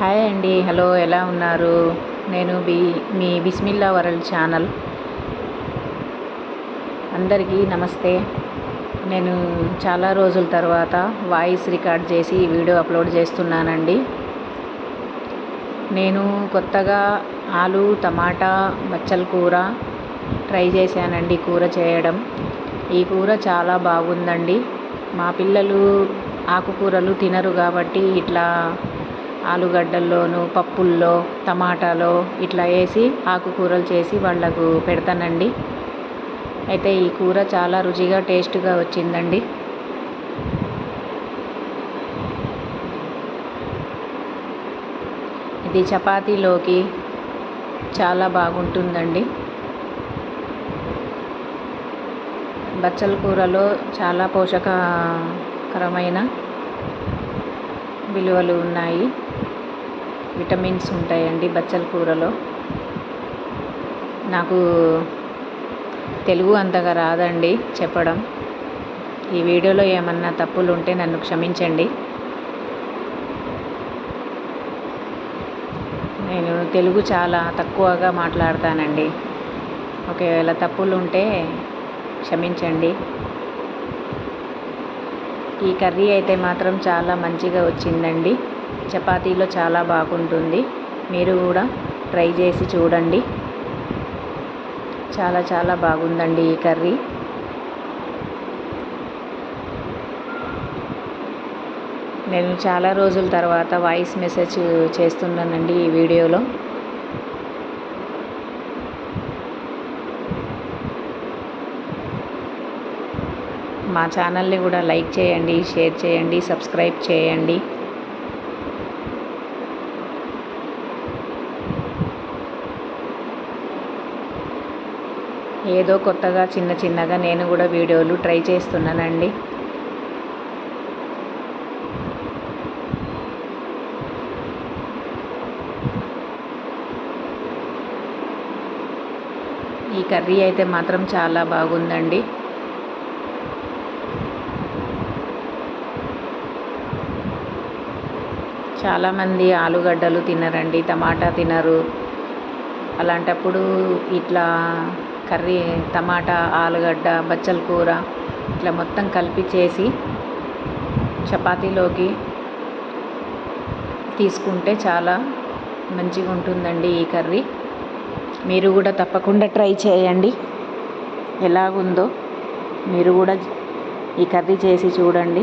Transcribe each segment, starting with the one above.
Hi అండి. Hello ఎలా ఉన్నారు? నేను బి మీ బిస్మిల్లా వరల్డ్ ఛానల్. అందరికీ నమస్తే. నేను చాలా రోజుల తర్వాత వాయిస్ రికార్డ్ చేసి వీడియో అప్లోడ్ చేస్తున్నానండి. నేను కొత్తగా ఆలు టమాటా బచ్చల కూర ట్రై చేశానండి కూర చేయడం. ఈ కూర చాలా బాగుందండి. మా పిల్లలు ఆకుకూరలు తినరు కాబట్టి ఇట్లా ఆలుగడ్డల్లోనూ పప్పుల్లో టమాటాలో ఇట్లా వేసి ఆకుకూరలు చేసి వాళ్ళకు పెడతానండి. అయితే ఈ కూర చాలా రుచిగా టేస్ట్గా వచ్చిందండి. ఇది చపాతీలోకి చాలా బాగుంటుందండి. బచ్చల కూరలో చాలా పోషకకరమైన విలువలు ఉన్నాయి. విటమిన్స్ ఉంటాయండి బచ్చల కూరలో. నాకు తెలుగు అంతగా రాదండి చెప్పడం. ఈ వీడియోలో ఏమన్నా తప్పులు ఉంటే నన్ను క్షమించండి. నేను తెలుగు చాలా తక్కువగా మాట్లాడతానండి. ఒకవేళ తప్పులు ఉంటే క్షమించండి. ఈ కర్రీ అయితే మాత్రం చాలా మంచిగా వచ్చిందండి. చపాతీలో చాలా బాగుంటుంది. మీరు కూడా ట్రై చేసి చూడండి. చాలా చాలా బాగుందండి ఈ కర్రీ. నేను చాలా రోజుల తర్వాత వాయిస్ మెసేజ్ చేస్తున్నానండి ఈ వీడియోలో. మా ఛానల్ని కూడా లైక్ చేయండి షేర్ చేయండి సబ్స్క్రైబ్ చేయండి. ఏదో కొత్తగా చిన్న చిన్నగా నేను కూడా వీడియోలు ట్రై చేస్తున్నానండి. ఈ కర్రీ అయితే మాత్రం చాలా బాగుందండి. చాలామంది ఆలుగడ్డలు తినరండి టమాటా తినరు. అలాంటప్పుడు ఇట్లా కర్రీ టమాటా ఆలుగడ్డ బచ్చల కూర ఇట్లా మొత్తం కలిపి చేసి చపాతీలోకి తీసుకుంటే చాలా మంచిగా ఉంటుందండి ఈ కర్రీ. మీరు కూడా తప్పకుండా ట్రై చేయండి. ఎలాగుందో మీరు కూడా ఈ కర్రీ చేసి చూడండి.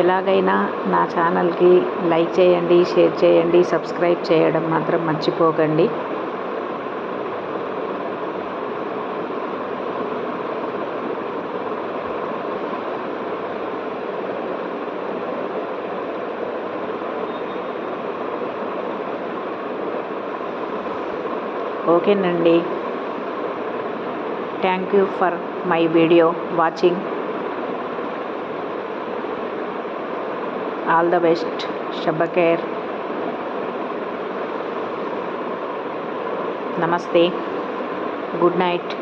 ఎలాగైనా నా ఛానల్కి లైక్ చేయండి షేర్ చేయండి సబ్స్క్రైబ్ చేయడం మాత్రం మర్చిపోకండి. ఓకేనండి. Thank you for my video watching all the best. షబ్బకేర్ నమస్తే. Good night.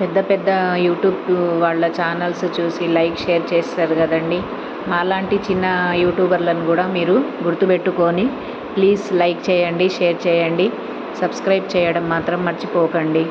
పెద్ద పెద్ద యూట్యూబ్ వాళ్ళ ఛానల్స్ చూసి లైక్ షేర్ చేస్తారు కదండి. మాలాంటి చిన్న యూట్యూబర్లను కూడా మీరు గుర్తుపెట్టుకొని ప్లీజ్ లైక్ చేయండి షేర్ చేయండి. సబ్స్క్రైబ్ చేయడం మాత్రం మర్చిపోకండి.